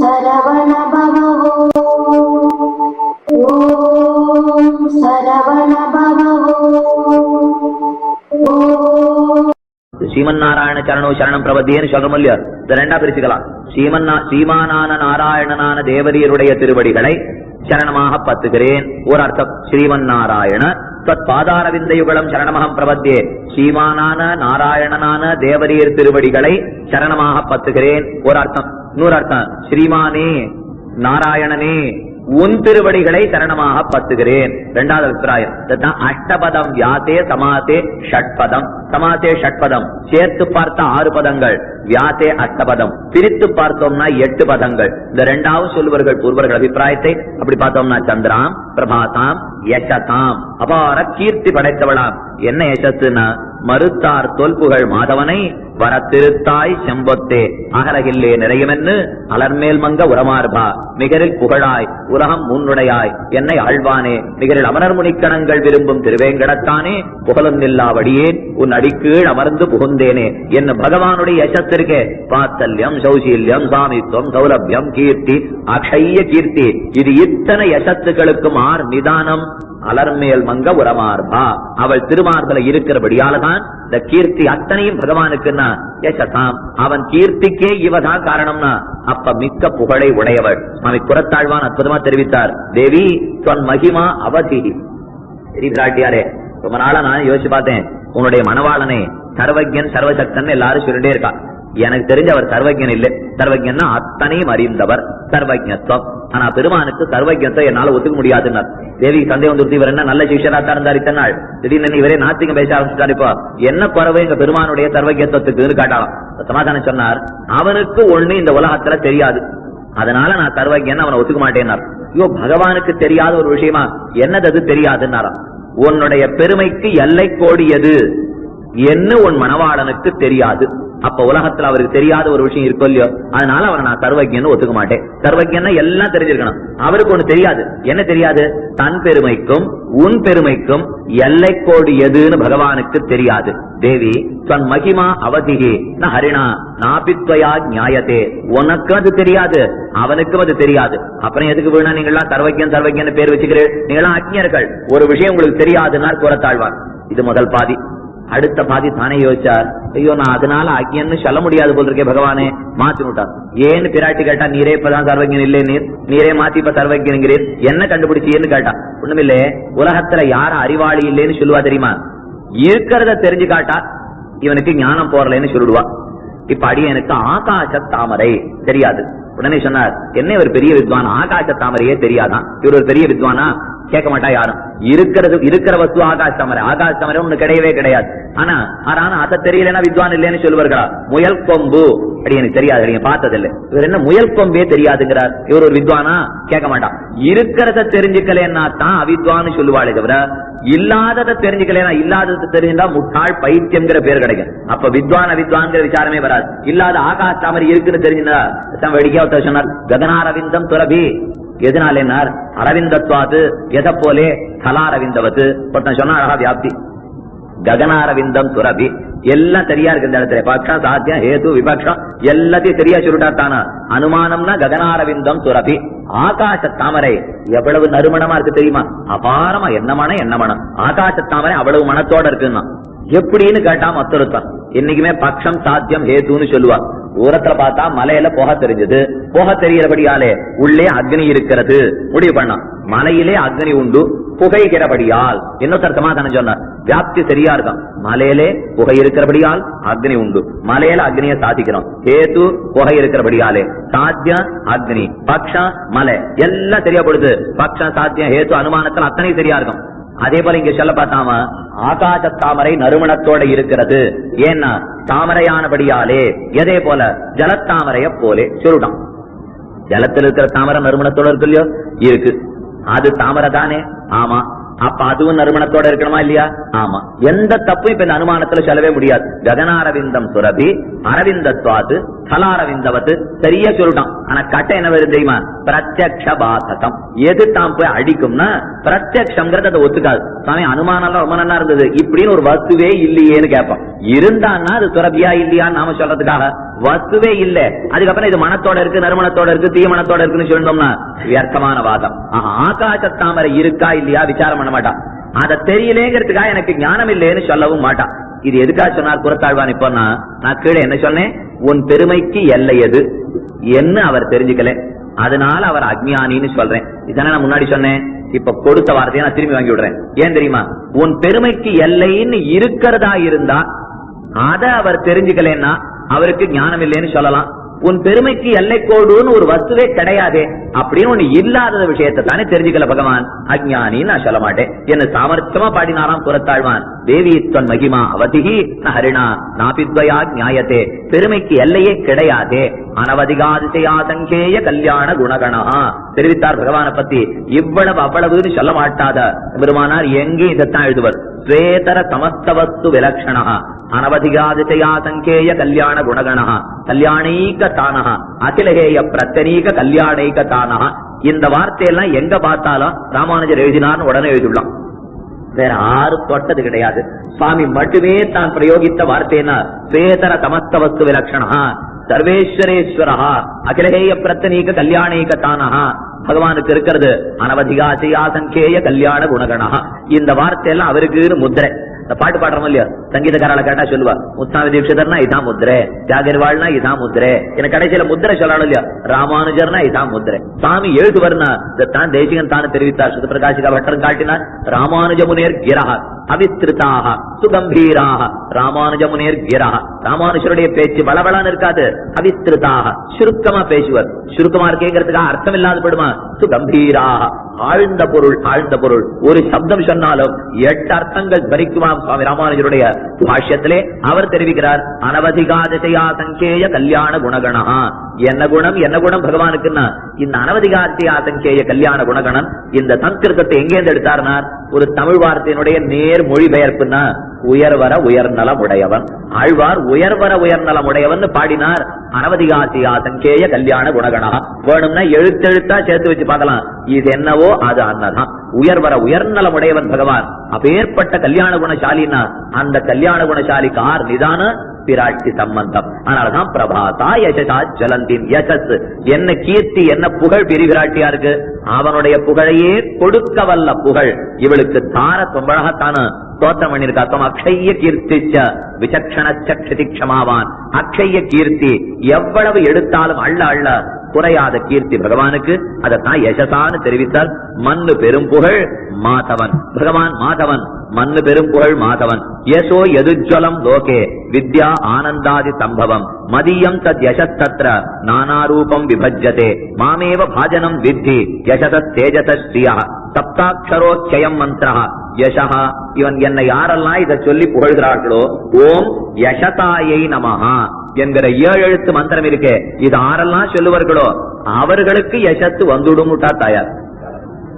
சரவண பவோ ஓம் சரவண பவோ ஓம். ஸ்ரீமன்னாராயண சரணோ சரணம் பிரபத்தியன்னு சொல்றோம் இல்லையா? இதை ரெண்டா பிரிச்சுக்கலாம். சீமன்னா சீமானான நாராயணனான தேவதியருடைய திருவடிகளை சரணமாக பத்துகிறேன் ஒரு அர்த்தம் ஸ்ரீமன் நாராயண தத் பாதாரவிந்தயுகலம் சரணமகம் பிரபத்தியே ஸ்ரீமானான நாராயணனான தேவரீர் திருவடிகளை சரணமாக பத்துகிறேன் ஒரு அர்த்தம் இன்னொரு அர்த்தம் ஸ்ரீமானே நாராயணனே உன் திருவடிகளை சரணமாக பத்துகிறேன் இரண்டாவது அபிப்பிராயம் அஷ்டபதம் வியாசே சமாசே ஷட்பதம். சமாசே ஷட்பதம். சேர்த்து பார்த்த ஆறு பதங்கள். வியாசே அஷ்டபதம். பிரித்து பார்த்தோம்னா எட்டு பதங்கள். இந்த ரெண்டாவது சொல்வர்கள் பூர்வர்கள் அபிப்பிராயத்தை அப்படி பார்த்தோம்னா சந்திராம் பிரபாதாம் யசதாம். அபார கீர்த்தி படைத்தவளாம். என்ன யசஸ்னா மறுத்தார் தொல்புகழ் மாதவனை வரத்திருத்தாய் செம்பொத்தே. அகலகில்லே நிறையமென்று அலர்மேல் மங்க உரமார்பா. நிகரில் புகழாய் உலகம் முன்னுடையாய். என்னை ஆழ்வானே நிகரில் அமரர் முனிக்கணங்கள் விரும்பும் திருவேங்கடத்தானே. புகழொன்னில்லாவடியேன் உன் அடிக்கீழ் அமர்ந்து புகுந்தேனே. என்ன பகவானுடைய யசத்திற்கே பாத்தல்யம் சௌசீல்யம் சாமித்வம் சௌலபியம் கீர்த்தி அக்ஷய கீர்த்தி. இது இத்தனை யசத்துக்களுக்கும் ஆர் நிதானம். அலர்மேல் மங்க உரமார்பா. அவள் திருமார்பல இருக்கிறபடியாலதான் இந்த கீர்த்தி அத்தனையும் பகவானுக்குன்னா யசதாம். அவன் கீர்த்திக்கே இவதான் காரணம்னா அப்ப மிக்க புகழை உடையவள். சுவாமி குரத்தாழ்வான் அற்புதமா தெரிவித்தார். தேவி சொன் மகிமா அவதி. பிராட்டியாரே ரொம்ப நாளா நான் யோசிச்சு பார்த்தேன். உன்னுடைய மனவாளனை சர்வஜன் சர்வசக்தன் எல்லாரும் சொல்லிட்டே இருக்கா. எனக்கு தெரிஞ்ச அவர் சர்வஜன் இல்லை. சர்வஜன்னா அத்தனையும் அறிந்தவர். சர்வஜத்துவம் ஆனா பெருமானுக்கு சர்வஜத்தை என்னால ஒத்துக்க முடியாதுன்னார். தேவி சந்தேகம் வந்துருத்தி இவர் என்ன நல்ல சிஷியரா தான் இருந்தார் திடீர்னு இவரே நாத்திகம் பேச ஆரம்பிச்சுட்டார் இப்போ. என்ன குறவு எங்க பெருமானுடைய சர்வஜத்துவத்துக்குன்னு காட்டலாம் சமாதானம் சொன்னார் அவனுக்கு ஒண்ணு இந்த உலகத்துல தெரியாது. அதனால நான் சர்வஜன் அவனை ஒத்துக்க மாட்டேன்னார். ஐயோ பகவானுக்கு தெரியாத ஒரு விஷயமா? என்னது அது தெரியாதுன்னாராம். உன்னுடைய பெருமைக்கு எல்லை கோடியது. என்ன உன் மனவாளனுக்கு தெரியாது. அப்ப உலகத்துல அவருக்கு தெரியாத ஒரு விஷயம் இருக்கும் இல்லையோ அதனால அவரை நான் சர்வஜன் ஒத்துக்க மாட்டேன். சர்வஜன்னா எல்லாம் தெரிஞ்சிருக்கணும். அவருக்கு ஒண்ணு தெரியாது. என்ன தெரியாது? தன் பெருமைக்கும் உன் பெருமைக்கும் எல்லை கோடு எதுன்னு பகவானுக்கு தெரியாது. தேவி தன் மகிமா அவதிகி. ஹரிணா நாபித்வயா நியாயத்தே உனக்கும் அது தெரியாது அவனுக்கும் அது தெரியாது. அப்புறம் எதுக்கு வேணா நீங்களாம் சர்வஜன் சர்வஜன் பேர் வச்சுக்கிறேன் நீங்க எல்லாம் அஜ்ஞர்கள் ஒரு விஷயம் உங்களுக்கு தெரியாதுன்னா கூறத்தாழ்வார். இது முதல் பாதி. அடுத்த பாதி தானே யோசிச்சார். ஐயோ நான் அதனால அக்யன்னு சொல்ல முடியாது போல் இருக்கேன் பகவானே. மாத்தி விட்டார். ஏன்னு பிராட்டி கேட்டா நீரே இப்பதான் சர்வஜன் இல்லை நீர். நீரே மாத்தி இப்ப சர்வஜனுங்கிறீர் என்ன கண்டுபிடிச்சீன்னு கேட்டா. ஒண்ணுமில்லே. உலகத்துல யார அறிவாளி இல்லைன்னு சொல்லுவா தெரியுமா? இருக்கிறத தெரிஞ்சு காட்டா இவனுக்கு ஞானம் போறலைன்னு சொல்லிடுவா. இப்ப அடியனுக்கு ஆகாச தாமரை தெரியாது. உடனே சொன்னார் என்ன இவர் பெரிய வித்வான் ஆகாச தாமரையே தெரியாதான். இவர் ஒரு பெரிய வித்வானா? கேட்க மாட்டா யாரும். இருக்கிறது இருக்கிற வஸ்து ஆகாஷ் தாமரை. ஆகாஷ் தாமரை ஒண்ணு கிடையவே கிடையாது. ஆனா ஆனா அத தெரியலன்னா வித்வான் இல்லைன்னு சொல்லுவார்களா? முயல் கொம்பு. அப்படி எனக்கு தெரியாது நீங்க பார்த்ததில்லை. இவர் என்ன முயல் கொம்பே தெரியாதுங்கிறார். இவர் ஒரு வித்வானா? கேட்க மாட்டான் இருக்கிறத தெரிஞ்சுக்கலன்னா தான் அவித்வான்னு சொல்லுவாளே தவிர இல்லாததை தெரிஞ்சுக்கலாம் இல்லாததை தெரிஞ்சுட்டா முட்டாள் பைத்தியம்ங்கிற பேர் கிடைக்கும். அப்ப வித்வான் அவித்வான்ங்கிற விசாரமே வராது. இல்லாத ஆகாஷ் தாமரை இருக்குன்னு தெரிஞ்சுனா வேடிக்கையா ஒருத்தர் சொன்னார் ககனாரவிந்தம் துறவி. எதனால் என்னார்? அரவிந்தத்வாது எதை போலே கலாரவிந்தவத்து? ஒருத்தன் சொன்னா அழகா வியாப்தி. ககனாரவிந்தம் துறவி. எல்லாம் சரியா இருக்கு இந்த இடத்துல. பக்ஷம் சாத்தியம் ஹேது விபக்ஷம் எல்லாத்தையும் சரியா சுருட்டா தானா? அனுமானம்னா ககனாரவிந்தம் துறவி. ஆகாச தாமரை எவ்வளவு நறுமணமா இருக்கு தெரியுமா? அபாரமா என்ன மனம் என்ன மனம். ஆகாச தாமரை அவ்வளவு மனத்தோட இருக்குன்னா. எப்படின்னு கேட்டா மத்தொருத்தான். என்னைக்குமே பக்ஷம் சாத்தியம் ஹேதுன்னு சொல்லுவா. தூரத்துல பார்த்தா மலையில புகை தெரிஞ்சது. புகை தெரிகிறபடியாலே உள்ளே அக்னி இருக்கிறது. முடிவு பண்ண. மலையிலே அக்னி உண்டு. புகைகிறபடியால். சர்த்தமா தானே சொன்னார்? வியாப்தி சரியா இருக்கும் மலையிலே புகை இருக்கிறபடியால் அக்னி உண்டு. மலையில அக்னியை சாதிக்கிறோம். கேத்து புகை இருக்கிறபடியாலே. சாத்தியம் அக்னி. பக்ஷம் மலை. எல்லாம் சரியா போடுது. பக்ஷம் சாத்தியம் ஹேத்து அனுமானத்தில் அத்தனை சரியா இருக்கும். அதே போல இங்க சொல்ல பார்த்தாம ஆகாச தாமரை நறுமணத்தோட இருக்கிறது. ஏன்னா தாமரையானபடியாலே எதே போல ஜலத்தாமரைய போலே சொல்லிட்டான் ஜலத்தில் இருக்கிற தாமரை நறுமணத்தோட இருக்கு இல்லையோ? இருக்கு. அது தாமரை தானே? ஆமா. அப்ப அதுவும் நறுமணத்தோட இருக்கணுமா இல்லையா? ஆமா. எந்த தப்பும் இப்ப இந்த அனுமானத்துல சொல்லவே முடியாது. ககனாரவிந்தம் சுரபி அரவிந்தத்வாது கலாரவிந்தவத்து சரியா சொல்லிட்டான். ஆனா கட்ட என்ன வருது தெரியுமா? பிரத்யக்ஷ பாசகம் எது தான் போய் அடிக்கும்னா பிரத்யக்ஷங்கிறது அதை ஒத்துக்காது. சாமி அனுமானம் ரொம்ப நல்லா இருந்தது. இப்படின்னு ஒரு வஸ்துவே இல்லையேன்னு கேட்பான். இருந்தான்னா அது துறவியா இல்லையான்னு நாம சொல்றதுக்காக. வஸ்துவே இல்ல. அதுக்கப்புறம் இது மனத்தோட இருக்கு நறுமணத்தோட இருக்கு தீமணத்தோட இருக்குன்னு சொல்லணும்னா வியர்த்தமான வாதம். ஆஹா, ஆகாச தாமரை இருக்கா இல்லையா? விசாரம் பண்ண மாட்டான். அதை தெரியலேங்கிறதுக்காக எனக்கு ஞானம் இல்லைன்னு சொல்லவும் மாட்டான். இது எதுக்காக சொன்னார் குரத்தாழ்வான் இப்போன்னா நான் கீழே என்ன சொன்னேன்? உன் பெருமைக்கு எல்லை எது? என்ன அவர் தெரிஞ்சுக்கல? அதனால அவர் அக்ஞானின்னு சொல்றேன். இதானே நான் முன்னாடி சொன்னேன். இப்ப கொடுத்த வார்த்தையை நான் திரும்பி வாங்கி விடுறேன். ஏன் தெரியுமா? உன் பெருமைக்கு எல்லைன்னு இருக்கிறதா இருந்தா அத அவர் தெரிஞ்சுக்கலன்னா அவருக்கு ஞானம் இல்லைன்னு சொல்லலாம். உன் பெருமைக்கு எல்லைக்கோடுன்னு ஒரு வஸ்துவே கிடையாதே அப்படின்னு ஒண்ணு இல்லாத விஷயத்தை தானே தெரிஞ்சுக்கல பகவான். அஜ்ஞானின்னு நான் சொல்ல மாட்டேன். என்ன சாமர்த்தியமா பாடினாராம் புறத்தாழ்வான் தேவி மகிமா அவதிகி ஹரிணா நாபித்வயா நியாயத்தே பெருமைக்கு எல்லையே கிடையாதே. அனவதிகாதிசயா சங்கேய கல்யாண குணகணா. தெரிவித்தார் பகவானை பத்தி. இவ்வளவு அவ்வளவுன்னு சொல்ல மாட்டாத. பெருமானார் எங்கே இதைத்தான் எழுதுவர். ஸ்வேதர சமஸ்தவஸ்து விலக்ஷணா அனவதிகாதிசயா சங்கேய கல்யாண குணகணா கல்யாணீக தானஹா அகிலகேய பிரத்தனீக கல்யாணைக தானஹா இந்த வார்த்தையெல்லாம் எங்க பார்த்தாலும் ராமானுஜர் எழுதினார்னு உடனே எழுதிடலாம் வேற யாரும் தொட்டது கிடையாது. சுவாமி மட்டுமே தான் பிரயோகித்த வார்த்தைனா ஸ்வேதர சமஸ்த வஸ்து விலட்சணா சர்வேஸ்வரேஸ்வரஹா அகிலகேய பிரத்தனீக கல்யாணீக தானஹா பகவானுக்கு இருக்கிறது அனவதிகாசியா சங்கேய கல்யாண குணகணா இந்த வார்த்தையெல்லாம் அவருக்கு முத்திரை. பாட்டு பாடுறோம் இல்லையா? சங்கீதக்காரால கேட்டா சொல்லுவா முத்தாமி தீட்சிதர்னா இதான் முத்திரை தியாகர்வாள்னா இதான் முத்திரை எனக்கு கடைசியில முத்திரை சொல்லணும் இல்லையா? ராமானுஜர்னா இதான் முத்திரை சாமி எழுதுவர்னா இதைத்தான் தேசிகன் தானு தெரிவித்தார். சுத பிரகாசிகா காட்டினார் ராமானுஜ முனியர் கிரஹ அவிஸ்திருதாக சுகம்பீராக ராமானுஜ முனேர் ராமானுஜருடைய பேச்சு பலபலான்னு இருக்காது அவிஸ்திருதாக சுருக்கமா பேசுவர். சுருக்கமா இருக்கேங்கிறதுக்காக அர்த்தம் இல்லாத போடுமா? சுகம்பீராக ஆழ்ந்த பொருள் ஆழ்ந்த பொருள். ஒரு சப்தம் சொன்னாலும் எட்டு அர்த்தங்கள் தரிக்குமாம் சுவாமி ராமானுஜருடைய பாஷ்யத்திலே அவர் தெரிவிக்கிறார் அனவதிகாதிசயா சங்கேய கல்யாண குணகணா. என்ன குணம்? என்ன குணம்? பகவானுக்குன்னா இந்த அனவதிகாதிசயா ஆசங்கேய கல்யாண குணகணன் இந்த சம்ஸ்கிருதத்தை எங்கேருந்து எடுத்தார்னார்? ஒரு தமிழ் வார்த்தையினுடைய நேர் மொழிபெயர்ப்புனா உயர்வர உயர்நலம் உடையவன். ஆழ்வார் உயர்வர உயர்நலம் உடையவன் பாடினார். அனவதிகாசியா சங்கேய கல்யாண குணகணா. வேணும்னா எழுத்தெழுத்தா சேர்த்து வச்சு பார்க்கலாம். இது என்னவோ அது அன்னதான். உயர்வர உயர்நலம் உடையவன் பகவான். அப்பேற்பட்ட கல்யாண குணசாலின்னா அந்த கல்யாண குணசாலிக்கு ஆர் நிதான பிராட்டி சம்பந்தம். அதனாலதான் பிரபாசா யசதா ஜலந்தின் யசஸ் என்ன கீர்த்தி என்ன புகழ் பெரிவிராட்டியா இருக்கு? அவனுடைய புகழையே கொடுக்க வல்ல புகழ். இவளுக்கு தார தொம்பழகத்தான ஸ்தோத்திரம் பண்ணிருக்கா தம் அக்ஷய கீர்த்திச்ச விசக்ஷணச்ச க்ஷமாவான் அக்ஷய கீர்த்தி எவ்வளவு எடுத்தாலும் அள்ள அள்ள குறையாத கீர்த்தி பகவானுக்கு. அதைத்தான் யசசான்னு தெரிவித்தார். மண்ணு பெரும் புகழ் மாதவன். பகவான் மாதவன். மண்ணு பெரும்புகழ் மாதவன். யசோ எதுஜ்வலம் லோகே. வித்யா ஆனந்தாதி சம்பவம். மதியம் தத் யசத்தத்ர. நானாரூபம் விபஜ்யதே. மாமேவ பாஜனம் வித்தி. யசத தேஜச சப்தாட்சரோச்சயம் மந்திரா யசஹா. இவன் என்னை யாரெல்லாம் இதை சொல்லி புகழ்கிறார்களோ ஓம் யசதாயை நமஹா என்கிற ஏழு எழுத்து மந்திரம் இருக்கே. இது ஆரெல்லாம் சொல்லுவார்களோ அவர்களுக்கு யசத்து வந்துடும் தாயார்.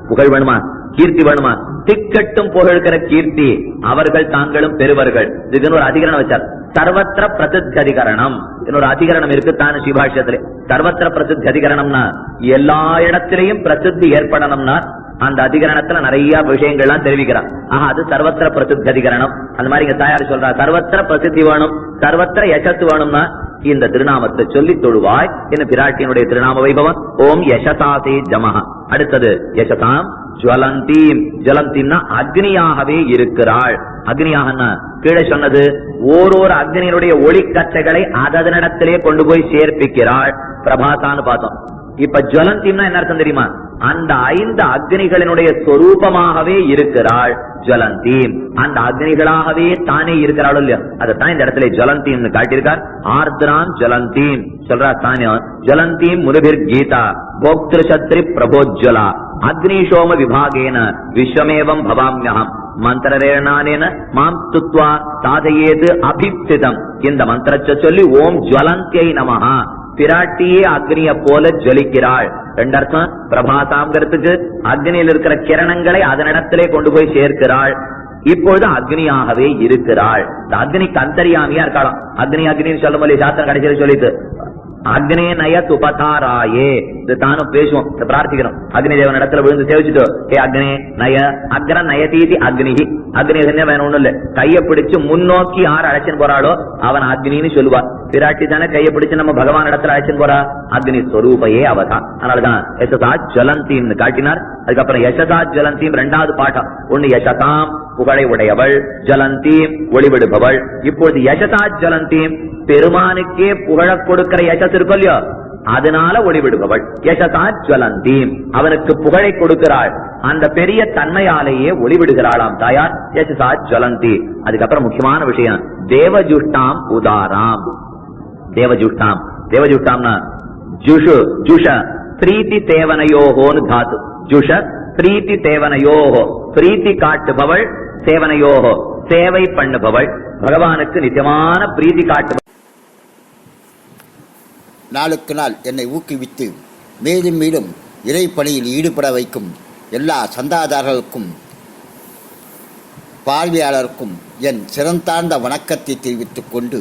புகழ் வேணுமா? கீர்த்தி வேணுமா? திக்கட்டும் புகழ்கிற கீர்த்தி. அவர்கள் தாங்களும் பெறுவர்கள். இதுக்குன்னு ஒரு அதிகரணம் வச்சார். சர்வத்திர பிரசித்தி அதிகரணம் இன்னொரு அதிகரணம் இருக்கு தான் சிபாஷ்யத்திலே சர்வத்திர பிரசித்தி அதிகரணம்னா எல்லா இடத்திலையும் பிரசித்தி ஏற்படணும்னா அந்த அதிகரணத்துல நிறைய விஷயங்கள்லாம் தெரிவிக்கிறான். ஆஹா அது சர்வத்திர பிரசித்தி அதிகரணம். அந்த மாதிரி இங்க தாயார் சொல்றா சர்வத்திர பிரசித்தி வேணும் சர்வத்திர யசத்து வேணும்னா இந்த திருநாமத்தை சொல்லி தொழுவாய் என்ன பிராட்டியனுடைய திருநாம வைபவம்? ஓம் யசதாசே ஜமஹ. அடுத்தது யசதாம் ஜுவலந்தீம். ஜுவலந்தீம்னா அக்னியாகவே இருக்கிறாள். அக்னியாகன்னா கீழே சொன்னது ஓரோரு அக்னியினுடைய ஒளிக்கற்றைகளை அதனிடத்திலே கொண்டு போய் சேர்ப்பிக்கிறாள். பிரபாசான்னு பார்த்தோம். இப்ப ஜுவலந்தீம்னா என்ன அர்த்தம் தெரியுமா? அந்த ஐந்து அக்னிகளினுடைய சொரூபமாகவே இருக்கிறாள் ஜுவலந்தீம் அந்த அக்னிகளாகவே தானே இருக்கிறாள் இல்லையா? அதைத்தான் இந்த இடத்துல ஜுவலந்தீம்னு காட்டியிருக்கார். ஆர்திராம் ஜுவலந்தீம் சொல்றா தானே ஜுவலந்தீம் முருகிர் கீதா போக்திரு சத்ரி பிரபோஜ்வலா அக்னிஷோம விபாகேன விஸ்வமேவம் பவாமியகம் மந்திரரேணானேன மாம் துத்வா சாதையேது அபிப்சிதம் இந்த மந்திரத்தை சொல்லி ஓம் ஜுவலந்தியை நமஹா. பிராட்டியே அக்னிய போல ஜொலிக்கிறாள். ரெண்டு அர்த்தம் பிரபாசாங்கிறதுக்கு அக்னியில் இருக்கிற கிரணங்களை அதனிடத்திலே கொண்டு போய் சேர்க்கிறாள். இப்பொழுது அக்னியாகவே இருக்கிறாள். அக்னி அக்னிக்கு அந்தரியாமியா இருக்கலாம் அக்னி அக்னின்னு சொல்லும் போது சாஸ்திரம் கடைசியில் சொல்லிட்டு அக்னே நய துபதாராயே இது தானும் பேசுவோம் பிரார்த்திக்கிறோம் அக்னி தேவன் இடத்துல விழுந்து சேவிச்சுட்டு ஹே அக்னே நய அக்ர நயதீதி அக்னிஹி. அக்னி என்ன வேணும் ஒண்ணும் இல்ல. கையை பிடிச்சு முன்னோக்கி யார் அழைச்சின்னு போறாளோ அவன் அக்னின்னு சொல்லுவார் பிராட்டி தானே கையை பிடிச்சு நம்ம பகவான் இடத்துல அழைச்சின்னு போறா. அக்னி ஸ்வரூபையே அவதான். அதனாலதான் யசதா ஜலந்தின்னு காட்டினார். அதுக்கப்புறம் யசதா ஜலந்தீம் ரெண்டாவது பாட்டம். ஒண்ணு யசதாம் புகழை உடையவள். ஜலந்தீம் ஒளிவிடுபவள். இப்பொழுது யசதா ஜலந்தீம் பெருமானுக்கே புகழ கொடுக்கிற யசஸ் இருக்கும் இல்லையோ? அதனால ஒளிவிடுபவள். யசதா ஜலந்தீம் அவனுக்கு புகழை கொடுக்கிறாள். அந்த பெரிய தன்மையாலேயே ஒளிவிடுகிறாளாம் தாயார். யசசா ஜலந்தி. அதுக்கப்புறம் முக்கியமான விஷயம் தேவஜுஷ்டாம் உதாராம். தேவஜுஷ்டாம். தேவஜுஷ்டாம்னா ஜுஷு ஜுஷ பிரீத்தி தேவனையோகோன்னு தாத்து. ஜுஷ பிரீத்தி தேவனையோகோ. பிரீத்தி காட்டுபவள் சேவனையோகோ. சேவை பண்ணுபவள். பகவானுக்கு நிஜமான பிரீத்தி காட்டு நாளுக்கு நாள் என்னை ஊக்குவித்து மேலும் மேலும் இறைப்பணியில் ஈடுபட வைக்கும் எல்லா சந்தாதாரர்களுக்கும் பார்வையாளருக்கும் என் சிறந்தார்ந்த வணக்கத்தை தெரிவித்துக் கொண்டு